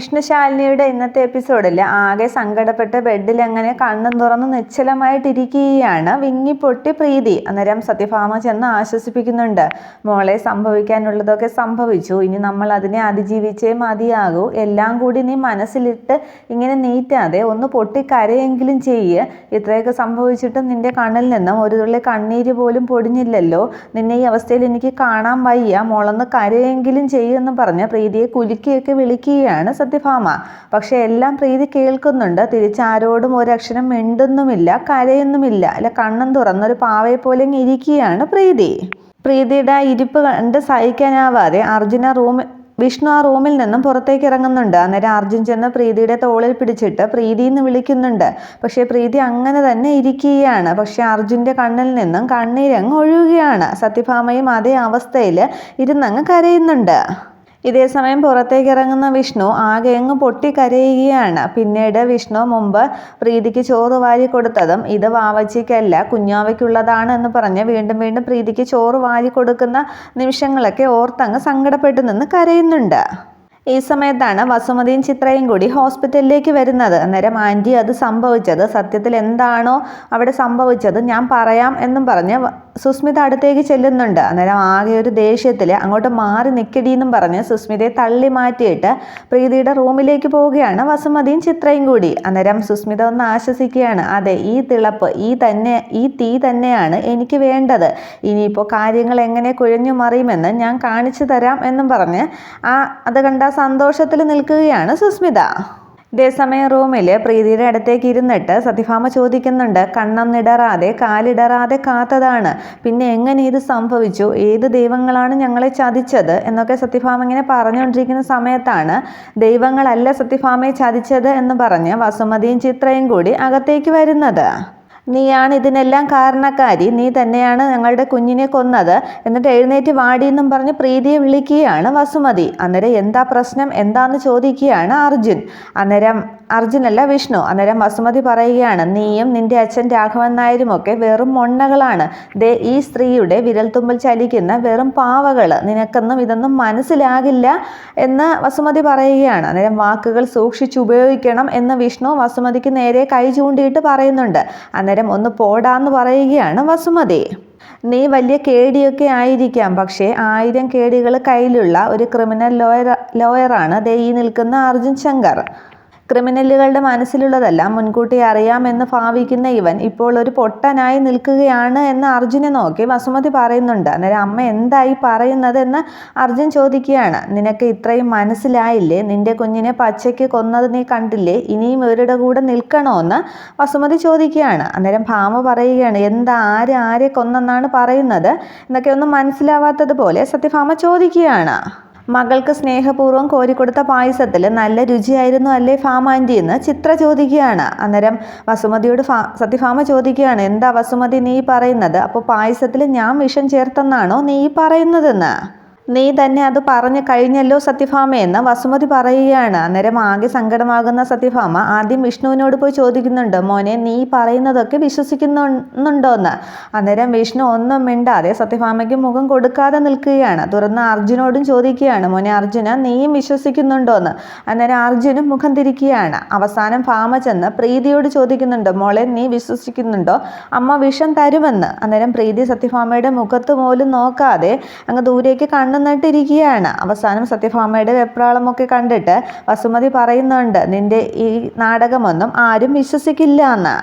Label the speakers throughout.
Speaker 1: വിഷ്ണുശാലിനിയുടെ ഇന്നത്തെ എപ്പിസോഡിൽ ആകെ സങ്കടപ്പെട്ട് ബെഡിൽ അങ്ങനെ കണ്ണും തുറന്ന് നിശ്ചലമായിട്ടിരിക്കുകയാണ് വിങ്ങിപ്പൊട്ടി പ്രീതി. അന്നേരം സത്യഭാമ ചെന്ന് ആശ്വസിപ്പിക്കുന്നുണ്ട്. മോളെ സംഭവിക്കാനുള്ളതൊക്കെ സംഭവിച്ചു. ഇനി നമ്മൾ അതിനെ അതിജീവിച്ചേ മതിയാകൂ. എല്ലാം കൂടി നീ മനസ്സിലിട്ട് ഇങ്ങനെ നീറ്റാതെ ഒന്ന് പൊട്ടി കരയെങ്കിലും ചെയ്യ്. ഇത്രയൊക്കെ സംഭവിച്ചിട്ടും നിന്റെ കണ്ണിൽ നിന്നും ഒരു തുള്ളി കണ്ണീര് പോലും പൊടിഞ്ഞില്ലല്ലോ. നിന്നെ ഈ അവസ്ഥയിൽ എനിക്ക് കാണാൻ വയ്യ. മോളൊന്ന് കരയെങ്കിലും ചെയ്യുമെന്ന് പറഞ്ഞ് പ്രീതിയെ കുലുക്കിയൊക്കെ വിളിക്കുകയാണ് സത്യഭാമ. പക്ഷെ എല്ലാം പ്രീതി കേൾക്കുന്നുണ്ട്. തിരിച്ചാരോടും ഒരക്ഷരം മിണ്ടുന്നുമില്ല കരയൊന്നുമില്ല. അല്ല കണ്ണും തുറന്നൊരു പാവയെ പോലെ ഇരിക്കുകയാണ് പ്രീതി. പ്രീതിയുടെ ഇരിപ്പ് കണ്ട് സഹിക്കാനാവാതെ അർജുന റൂമിൽ വിഷ്ണു ആ റൂമിൽ നിന്നും പുറത്തേക്ക് ഇറങ്ങുന്നുണ്ട്. അന്നേരം അർജുൻ ചെന്ന് പ്രീതിയുടെ തോളിൽ പിടിച്ചിട്ട് പ്രീതി എന്ന് വിളിക്കുന്നുണ്ട്. പക്ഷേ പ്രീതി അങ്ങനെ തന്നെ ഇരിക്കുകയാണ്. പക്ഷേ അർജുന്റെ കണ്ണിൽ നിന്നും കണ്ണീരങ്ങ് ഒഴുകുകയാണ്. സത്യഭാമയും അതേ അവസ്ഥയിൽ ഇരുന്നങ്ങ് കരയുന്നുണ്ട്. ഇതേ സമയം പുറത്തേക്ക് ഇറങ്ങുന്ന വിഷ്ണു ആകെ അങ്ങ് പൊട്ടിക്കരയുകയാണ്. പിന്നീട് വിഷ്ണു മുമ്പ് പ്രീതിക്ക് ചോറ് വാരി കൊടുത്തതും ഇത് വാവച്ചിക്കല്ല കുഞ്ഞാവയ്ക്കുള്ളതാണ് എന്ന് പറഞ്ഞ് വീണ്ടും വീണ്ടും പ്രീതിക്ക് ചോറ് വാരി കൊടുക്കുന്ന നിമിഷങ്ങളൊക്കെ ഓർത്തങ്ങ് സങ്കടപ്പെട്ടു നിന്ന് കരയുന്നുണ്ട്. ഈ സമയത്താണ് വസുമതിയും ചിത്രയും കൂടി ഹോസ്പിറ്റലിലേക്ക് വരുന്നത്. അന്നേരം ആന്റി അത് സംഭവിച്ചത്? സത്യത്തിൽ എന്താണോ അവിടെ സംഭവിച്ചത്? ഞാൻ പറയാം എന്നും പറഞ്ഞ് സുസ്മിത അടുത്തേക്ക് ചെല്ലുന്നുണ്ട്. അന്നേരം ആകെ ഒരു ദേഷ്യത്തിൽ അങ്ങോട്ട് മാറി നിൽക്കടി എന്നും പറഞ്ഞ് സുസ്മിതയെ തള്ളി മാറ്റിയിട്ട് പ്രീതിയുടെ റൂമിലേക്ക് പോവുകയാണ് വസുമതിയും ചിത്രയും കൂടി. അന്നേരം സുസ്മിത ഒന്ന് ആശ്വസിക്കുകയാണ്. അതെ ഈ തിളപ്പ് ഈ തന്നെ ഈ തീ തന്നെയാണ് എനിക്ക് വേണ്ടത്. ഇനിയിപ്പോൾ കാര്യങ്ങൾ എങ്ങനെ കുഴഞ്ഞു മറിയുമെന്ന് ഞാൻ കാണിച്ചു തരാം എന്നും പറഞ്ഞ് ആ അത് കണ്ട സന്തോഷത്തിൽ നിൽക്കുകയാണ് സുസ്മിത. ഇതേസമയം റൂമിൽ പ്രീതിയുടെ അടുത്തേക്ക് ഇരുന്നിട്ട് സതിഫാമ ചോദിക്കുന്നുണ്ട് കണ്ണൊന്നിടറാതെ കാലിടറാതെ കാത്തതാണ്. പിന്നെ എങ്ങനെ ഇത് സംഭവിച്ചു? ഏത് ദൈവങ്ങളാണ് ഞങ്ങളെ ചതിച്ചത്? എന്നൊക്കെ സത്യഭാമ ഇങ്ങനെ പറഞ്ഞുകൊണ്ടിരിക്കുന്ന സമയത്താണ് ദൈവങ്ങളല്ല സത്യഭാമയെ ചതിച്ചത് എന്ന് പറഞ്ഞ് വസുമതിയും ചിത്രയും കൂടി അകത്തേക്ക് വരുന്നത്. നീയാണ് ഇതിനെല്ലാം കാരണക്കാരി. നീ തന്നെയാണ് ഞങ്ങളുടെ കുഞ്ഞിനെ കൊന്നത്. എന്നിട്ട് എഴുന്നേറ്റ് വാടി എന്നും പറഞ്ഞ് പ്രീതിയെ വിളിക്കുകയാണ് വസുമതി. അന്നേരം എന്താ പ്രശ്നം? എന്താന്ന് ചോദിക്കുകയാണ് അർജുൻ. അന്നേരം അർജുനല്ല വിഷ്ണു. അന്നേരം വസുമതി പറയുകയാണ് നീയും നിന്റെ അച്ഛൻ രാഘവൻ നായരും ഒക്കെ വെറും മൊണ്ണകളാണ്. ദേ ഈ സ്ത്രീയുടെ വിരൽത്തുമ്പിൽ ചലിക്കുന്ന വെറും പാവകൾ നിനക്കൊന്നും ഇതൊന്നും മനസ്സിലാകില്ല എന്ന് വസുമതി പറയുകയാണ്. അന്നേരം വാക്കുകൾ സൂക്ഷിച്ചുപയോഗിക്കണം എന്ന് വിഷ്ണു വസുമതിക്ക് നേരെ കൈ ചൂണ്ടിയിട്ട് പറയുന്നുണ്ട്. അന്നേരം ഒന്ന് പോടാന്ന് പറയുകയാണ് വസുമതി. നീ വലിയ കേടിയൊക്കെ ആയിരിക്കാം പക്ഷേ ആയിരം കേടികൾ കയ്യിലുള്ള ഒരു ക്രിമിനൽ ലോയർ ലോയറാണ് ദേ ഈ നിൽക്കുന്ന അർജുൻ ശങ്കർ. ക്രിമിനലുകളുടെ മനസ്സിലുള്ളതെല്ലാം. മുൻകൂട്ടി അറിയാമെന്ന് ഭാവിക്കുന്ന ഇവൻ ഇപ്പോൾ ഒരു പൊട്ടനായി നിൽക്കുകയാണ് എന്ന് അർജുനെ നോക്കി വസുമതി പറയുന്നുണ്ട്. അന്നേരം അമ്മ എന്തായി പറയുന്നത് എന്ന് അർജുൻ ചോദിക്കുകയാണ്. നിനക്ക് ഇത്രയും മനസ്സിലായില്ലേ? നിന്റെ കുഞ്ഞിനെ പച്ചയ്ക്ക് കൊന്നത് നീ കണ്ടില്ലേ? ഇനിയും ഇവരുടെ കൂടെ നിൽക്കണമെന്ന് വസുമതി ചോദിക്കുകയാണ്. അന്നേരം ഭാമ പറയുകയാണ് എന്താ ആര് ആരെ കൊന്നെന്നാണ് പറയുന്നത്? എന്നൊക്കെ ഒന്നും മനസ്സിലാവാത്തതുപോലെ സത്യഭാമ ചോദിക്കുകയാണ്. മകൾക്ക് സ്നേഹപൂർവം കോരിക്കൊടുത്ത പായസത്തിൽ നല്ല രുചിയായിരുന്നു അല്ലേ ഫാമാന്റി എന്ന് ചിത്ര ചോദിക്കുകയാണ്. അന്നേരം വസുമതിയോട് ഫാ സത്യഭാമ ചോദിക്കുകയാണ് എന്താ വസുമതി നീ പറയുന്നത്? അപ്പോൾ പായസത്തിൽ ഞാൻ വിഷം ചേർത്തെന്നാണോ നീ പറയുന്നതെന്ന്? നീ തന്നെ അത് പറഞ്ഞു കഴിഞ്ഞല്ലോ സത്യഭാമ എന്ന് വസുമതി പറയുകയാണ്. അന്നേരം ആകെ സങ്കടമാകുന്ന സത്യഭാമ ആദ്യം വിഷ്ണുവിനോട് പോയി ചോദിക്കുന്നുണ്ട്. മോനെ നീ പറയുന്നതൊക്കെ വിശ്വസിക്കുന്നുണ്ടോന്ന്. അന്നേരം വിഷ്ണു ഒന്നും മിണ്ടാതെ സത്യഭാമയ്ക്ക് മുഖം കൊടുക്കാതെ നിൽക്കുകയാണ്. തുറന്ന് അർജുനോടും ചോദിക്കുകയാണ്. മോനെ അർജുന നീയും വിശ്വസിക്കുന്നുണ്ടോന്ന്? അന്നേരം അർജുനും മുഖം തിരിക്കുകയാണ്. അവസാനം ഭാമ ചെന്ന് പ്രീതിയോട് ചോദിക്കുന്നുണ്ട്. മോളെ നീ വിശ്വസിക്കുന്നുണ്ടോ? അമ്മ വിഷം തരുമെന്ന്. അന്നേരം പ്രീതി സത്യഭാമയുടെ മുഖത്ത് പോലും നോക്കാതെ അങ്ങ് ദൂരേക്ക് കണ്ണു നട്ടിരിക്കുകയാണ് അവസാനം സത്യഭാമയുടെ വെപ്രാളമൊക്കെ കണ്ടിട്ട് വസുമതി പറയുന്നുണ്ട് നിന്റെ ഈ നാടകമൊന്നും ആരും വിശ്വസിക്കില്ല എന്ന്.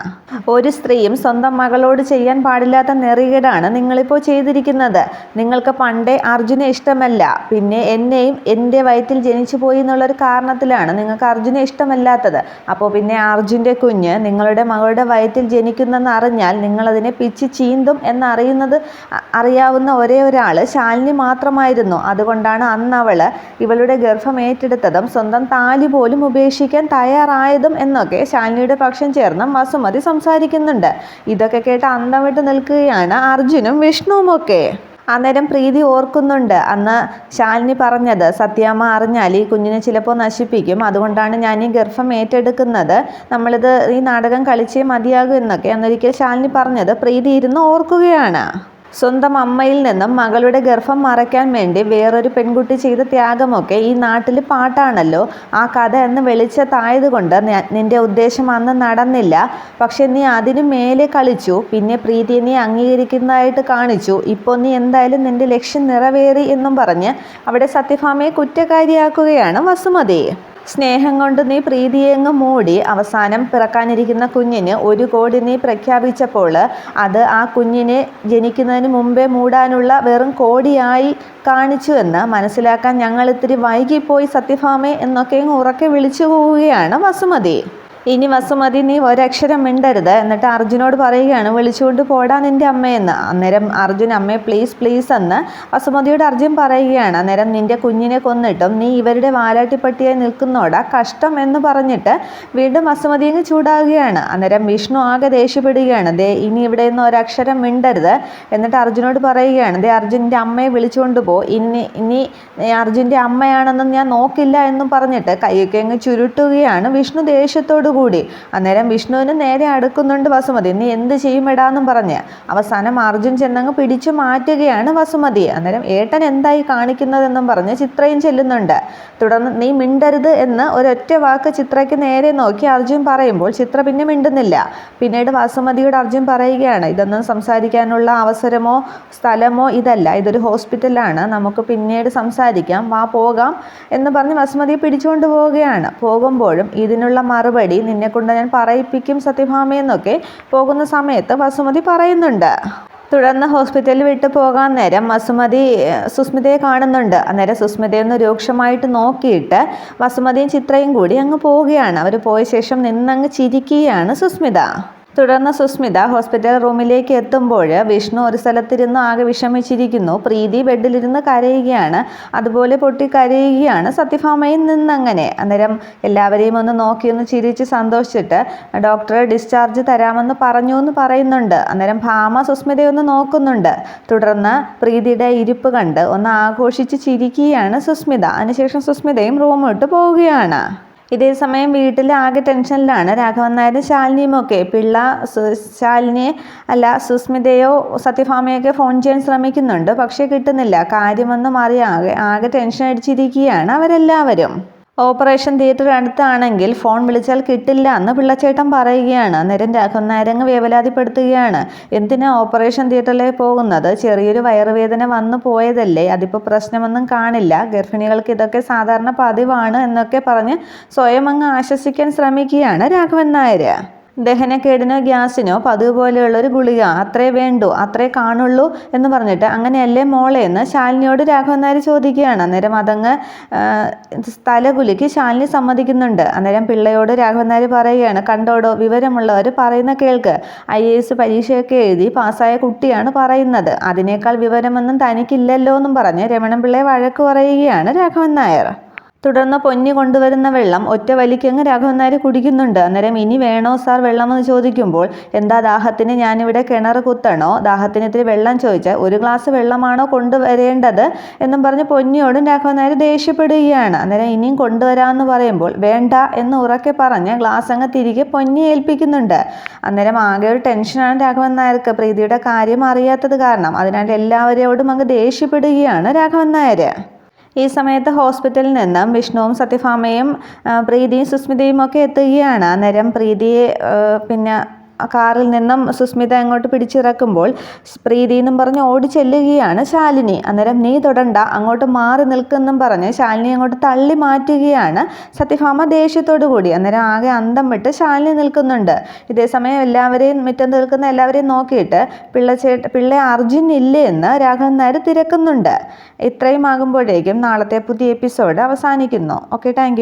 Speaker 1: ഒരു സ്ത്രീയും സ്വന്തം മകളോട് ചെയ്യാൻ പാടില്ലാത്ത നെറികേടാണ് നിങ്ങളിപ്പോൾ ചെയ്തിരിക്കുന്നത്. നിങ്ങൾക്ക് പണ്ടേ അർജുനെ ഇഷ്ടമല്ല. പിന്നെ എന്നെയും എന്റെ വയറ്റിൽ ജനിച്ചു പോയി എന്നുള്ളൊരു കാരണത്തിലാണ് നിങ്ങൾക്ക് അർജുനെ ഇഷ്ടമല്ലാത്തത്. അപ്പോൾ പിന്നെ അർജുന്റെ കുഞ്ഞ് നിങ്ങളുടെ മകളുടെ വയറ്റിൽ ജനിക്കുന്നെന്ന് അറിഞ്ഞാൽ നിങ്ങളതിനെ പിച്ച് ചീന്തും എന്നറിയുന്നത് അറിയാവുന്ന ഒരേ ഒരാൾ ശാലിനി മാത്രമായിരുന്നു. അതുകൊണ്ടാണ് അന്ന് അവൾ ഇവളുടെ ഗർഭം ഏറ്റെടുത്തതും സ്വന്തം താലി പോലും ഉപേക്ഷിക്കാൻ തയ്യാറായതും എന്നൊക്കെ ശാലിനിയുടെ പക്ഷം ചേർന്ന് വസുമതി സംസാരിക്കുന്നുണ്ട്. ഇതൊക്കെ കേട്ട് അന്തം നിൽക്കുകയാണ് അർജുനും വിഷ്ണുവുമൊക്കെ. അന്നേരം പ്രീതി ഓർക്കുന്നുണ്ട്. അന്ന് ശാലിനി പറഞ്ഞത് സത്യാമ്മ അറിഞ്ഞാൽ ഈ കുഞ്ഞിനെ ചിലപ്പോൾ നശിപ്പിക്കും. അതുകൊണ്ടാണ് ഞാൻ ഈ ഗർഭം ഏറ്റെടുക്കുന്നത്. നമ്മളിത് ഈ നാടകം കളിച്ചേ മതിയാകും എന്നൊക്കെ. അന്നൊരിക്കൽ ശാലിനി പറഞ്ഞത് പ്രീതി ഇരുന്ന് ഓർക്കുകയാണ്. സ്വന്തം അമ്മയിൽ നിന്നും മകളുടെ ഗർഭം മറയ്ക്കാൻ വേണ്ടി വേറൊരു പെൺകുട്ടി ചെയ്ത ത്യാഗമൊക്കെ ഈ നാട്ടിൽ പാട്ടാണല്ലോ. ആ കഥ എന്ന് വെളിച്ചത്തായതുകൊണ്ട് നിന്റെ ഉദ്ദേശം അന്ന് നടന്നില്ല. പക്ഷെ നീ അതിനു മേലെ കളിച്ചു. പിന്നെ പ്രീതിയെ നീ അംഗീകരിക്കുന്നതായിട്ട് കാണിച്ചു. ഇപ്പോൾ നീ എന്തായാലും നിന്റെ ലക്ഷ്യം നിറവേറി എന്നും പറഞ്ഞ് അവിടെ സത്യഭാമയെ കുറ്റക്കാരിയാക്കുകയാണ് വസുമതി. സ്നേഹം കൊണ്ട് നീ പ്രീതിയങ്ങ് മൂടി അവസാനം പിറക്കാനിരിക്കുന്ന കുഞ്ഞിന് ഒരു കോടി നീ പ്രഖ്യാപിച്ചപ്പോൾ അത് ആ കുഞ്ഞിനെ ജനിക്കുന്നതിന് മുമ്പേ മൂടാനുള്ള വെറും കോടിയായി കാണിച്ചു എന്ന് മനസ്സിലാക്കാൻ ഞങ്ങൾ ഇത്തിരി വൈകിപ്പോയി സത്യഭാമേ എന്നൊക്കെ ഉറക്കെ വിളിച്ചു പോവുകയാണ് വസുമതി. ഇനി വസുമതി നീ ഒരക്ഷരം മിണ്ടരുത്. എന്നിട്ട് അർജുനോട് പറയുകയാണ് വിളിച്ചുകൊണ്ട് പോടാ നിന്റെ അമ്മയെന്ന്. അന്നേരം അർജുൻ അമ്മയെ പ്ലീസ് പ്ലീസ് എന്ന് വസുമതിയോട് അർജുൻ പറയുകയാണ്. അന്നേരം നിന്റെ കുഞ്ഞിനെ കൊന്നിട്ടും നീ ഇവരുടെ വാലാട്ടിപ്പട്ടിയായി നിൽക്കുന്നോടാ കഷ്ടം എന്ന് പറഞ്ഞിട്ട് വീണ്ടും വസുമതി അങ്ങ് ചൂടാകുകയാണ്. അന്നേരം വിഷ്ണു ആകെ ദേഷ്യപ്പെടുകയാണ്. ദേ ഇനി ഇവിടെ നിന്ന് ഒരക്ഷരം മിണ്ടരുത്. എന്നിട്ട് അർജുനോട് പറയുകയാണ് ദേ അർജുന്റെ അമ്മയെ വിളിച്ചുകൊണ്ട് പോ. ഇനി ഇനി അർജുന്റെ അമ്മയാണെന്നും ഞാൻ നോക്കില്ല എന്നും പറഞ്ഞിട്ട് കൈയൊക്കെ അങ്ങ് ചുരുട്ടുകയാണ്. വിഷ്ണു ദേഷ്യത്തോട് കൂടി. അന്നേരം വിഷ്ണുവിന് നേരെ അടുക്കുന്നുണ്ട് വസുമതി. നീ എന്ത് ചെയ്യും എടാന്നും പറഞ്ഞ്. അവസാനം അർജുൻ ചെന്നങ്ങ് പിടിച്ചു മാറ്റുകയാണ് വസുമതി. അന്നേരം ഏട്ടൻ എന്തായി കാണിക്കുന്നതെന്നും പറഞ്ഞ് ചിത്രയും ചെല്ലുന്നുണ്ട്. തുടർന്ന് നീ മിണ്ടരുത് എന്ന് ഒരൊറ്റ വാക്ക് ചിത്രയ്ക്ക് നേരെ നോക്കി അർജുൻ പറയുമ്പോൾ ചിത്ര പിന്നെ മിണ്ടുന്നില്ല. പിന്നീട് വസുമതിയോട് അർജുൻ പറയുകയാണ് ഇതൊന്നും സംസാരിക്കാനുള്ള അവസരമോ സ്ഥലമോ ഇതല്ല. ഇതൊരു ഹോസ്പിറ്റലാണ്. നമുക്ക് പിന്നീട് സംസാരിക്കാം. വാ പോകാം എന്ന് പറഞ്ഞ് വസുമതിയെ പിടിച്ചുകൊണ്ട് പോവുകയാണ്. പോകുമ്പോഴും ഇതിനുള്ള മറുപടി നിന്നെ കൊണ്ട് ഞാൻ പറയിപ്പിക്കും സത്യഭാമയെന്നൊക്കെ പോകുന്ന സമയത്ത് വസുമതി പറയുന്നുണ്ട്. തുടർന്ന് ഹോസ്പിറ്റലിൽ വിട്ടു പോകാൻ നേരം വസുമതി സുസ്മിതയെ കാണുന്നുണ്ട്. അന്നേരം സുസ്മിതയെ ഒന്ന് രൂക്ഷമായിട്ട് നോക്കിയിട്ട് വസുമതിയും ചിത്രയും കൂടി അങ്ങ് പോവുകയാണ്. അവർ പോയ ശേഷം നിന്നങ്ങ് ചിരിക്കുകയാണ് സുസ്മിത. തുടർന്ന് സുസ്മിത ഹോസ്പിറ്റൽ റൂമിലേക്ക് എത്തുമ്പോൾ വിഷ്ണു ഒരു സ്ഥലത്തിരുന്ന് ആകെ വിഷമിച്ചിരിക്കുന്നു. പ്രീതി ബെഡിലിരുന്ന് കരയുകയാണ്. അതുപോലെ പൊട്ടി കരയുകയാണ് സത്യഭാമയിൽ നിന്നങ്ങനെ. അന്നേരം എല്ലാവരെയും ഒന്ന് നോക്കിയൊന്ന് ചിരിച്ച് സന്തോഷിച്ചിട്ട് ഡോക്ടർ ഡിസ്ചാർജ് തരാമെന്ന് പറഞ്ഞു എന്ന് പറയുന്നുണ്ട്. അന്നേരം ഭാമ സുസ്മിതയൊന്ന് നോക്കുന്നുണ്ട്. തുടർന്ന് പ്രീതിയുടെ ഇരിപ്പ് കണ്ട് ഒന്ന് ആഘോഷിച്ച് ചിരിക്കുകയാണ് സുസ്മിത. അതിനുശേഷം സുസ്മിതയും റൂം വിട്ട് പോവുകയാണ്. ഇതേ സമയം വീട്ടിൽ ആകെ ടെൻഷനിലാണ്. രാഘവൻ നായരും ശാലിനിയും ഒക്കെ. പിള്ള ശാലിനിയെ അല്ല സുസ്മിതയോ സത്യഭാമയൊക്കെ ഫോൺ ചെയ്യാൻ ശ്രമിക്കുന്നുണ്ട്. പക്ഷേ കിട്ടുന്നില്ല. കാര്യമൊന്നും അറിയാതെ ആകെ ടെൻഷൻ അടിച്ചിരിക്കുകയാണ് അവരെല്ലാവരും. ഓപ്പറേഷൻ തിയേറ്റർ അടുത്താണെങ്കിൽ ഫോൺ വിളിച്ചാൽ കിട്ടില്ല എന്ന് പിള്ളച്ചേട്ടൻ പറയുകയാണ്. അന്നേരം രാഘവൻ നായരങ്ങ് വേവലാതിപ്പെടുത്തുകയാണ്. എന്തിനാ ഓപ്പറേഷൻ തിയേറ്ററിലേക്ക് പോകുന്നത്? ചെറിയൊരു വയറുവേദന വന്നു പോയതല്ലേ? അതിപ്പോൾ പ്രശ്നമൊന്നും കാണില്ല. ഗർഭിണികൾക്ക് ഇതൊക്കെ സാധാരണ പതിവാണ് എന്നൊക്കെ പറഞ്ഞ് സ്വയം അങ്ങ് ആശ്വസിക്കാൻ ശ്രമിക്കുകയാണ് രാഘവൻ നായർ ദഹനക്കേടിനോ ഗ്യാസിനോ പതിവ് പോലെയുള്ളൊരു ഗുളിക അത്രേ വേണ്ടു അത്രേ കാണുള്ളൂ എന്ന് പറഞ്ഞിട്ട് അങ്ങനെയല്ലേ മോളെ എന്ന് ശാലിനിയോട് രാഘവൻ നായർ ചോദിക്കുകയാണ്. അന്നേരം അതങ്ങ് തലകുലുക്കി ശാലിനി സമ്മതിക്കുന്നുണ്ട്. അന്നേരം പിള്ളയോട് രാഘവൻ നായർ പറയുകയാണ് കണ്ടോടോ വിവരമുള്ളവർ പറയുന്ന കേൾക്ക്. ഐ എ എസ് പരീക്ഷയൊക്കെ എഴുതി പാസ്സായ കുട്ടിയാണ് പറയുന്നത്. അതിനേക്കാൾ വിവരമൊന്നും തനിക്കില്ലല്ലോ എന്നും പറഞ്ഞ് രമണൻ പിള്ളയെ വഴക്ക് പറയുകയാണ് രാഘവൻ നായർ തുടർന്ന് പൊന്നി കൊണ്ടുവരുന്ന വെള്ളം ഒറ്റ വലിക്കങ്ങ് രാഘവൻ നായർ കുടിക്കുന്നുണ്ട്. അന്നേരം ഇനി വേണോ സാർ വെള്ളമെന്ന് ചോദിക്കുമ്പോൾ എന്താ ദാഹത്തിന് ഞാനിവിടെ കിണർ കുത്തണോ? ദാഹത്തിന് ഇത്തിരി വെള്ളം ചോദിച്ചാൽ ഒരു ഗ്ലാസ് വെള്ളമാണോ കൊണ്ടുവരേണ്ടത്? എന്നും പറഞ്ഞ് പൊന്നിയോടും രാഘവൻ നായർ ദേഷ്യപ്പെടുകയാണ്. അന്നേരം ഇനിയും കൊണ്ടുവരാമെന്ന് പറയുമ്പോൾ വേണ്ട എന്ന് ഉറക്കെ പറഞ്ഞ് ഗ്ലാസ് അങ്ങ് തിരികെ പൊന്നി ഏൽപ്പിക്കുന്നുണ്ട്. അന്നേരം ആകെ ഒരു ടെൻഷനാണ് രാഘവൻ നായർക്ക്. പ്രീതിയുടെ കാര്യം അറിയാത്തത് കാരണം അതിനാൽ എല്ലാവരോടും അങ്ങ് ദേഷ്യപ്പെടുകയാണ് രാഘവൻ നായർ ഈ സമയത്ത് ഹോസ്പിറ്റലിൽ നിന്നും വിഷ്ണുവും സത്യഭാമയും പ്രീതിയും സുസ്മിതയും ഒക്കെ എത്തുകയാണ്. അന്നേരം പ്രീതിയെ പിന്നെ കാറിൽ നിന്നും സുസ്മിത അങ്ങോട്ട് പിടിച്ചിറക്കുമ്പോൾ പ്രീതി എന്നും പറഞ്ഞ് ഓടി ചെല്ലുകയാണ് ശാലിനി. അന്നേരം നീ തൊടണ്ട അങ്ങോട്ട് മാറി നിൽക്കുന്നും പറഞ്ഞ് ശാലിനി അങ്ങോട്ട് തള്ളി മാറ്റുകയാണ് സത്യഭാമ ദേഷ്യത്തോടു കൂടി. അന്നേരം ആകെ അന്തം വിട്ട് ശാലിനി നിൽക്കുന്നുണ്ട്. ഇതേ ഇതേസമയം എല്ലാവരെയും മുറ്റം നിൽക്കുന്ന എല്ലാവരെയും നോക്കിയിട്ട് പിള്ളച്ചേട്ട പിള്ളെ അർജുൻ ഇല്ലേ എന്ന് രാഘവൻ നായർ തിരക്കുന്നുണ്ട്. ഇത്രയും ആകുമ്പോഴേക്കും നാളത്തെ പുതിയ എപ്പിസോഡ് അവസാനിക്കുന്നു. Okay thank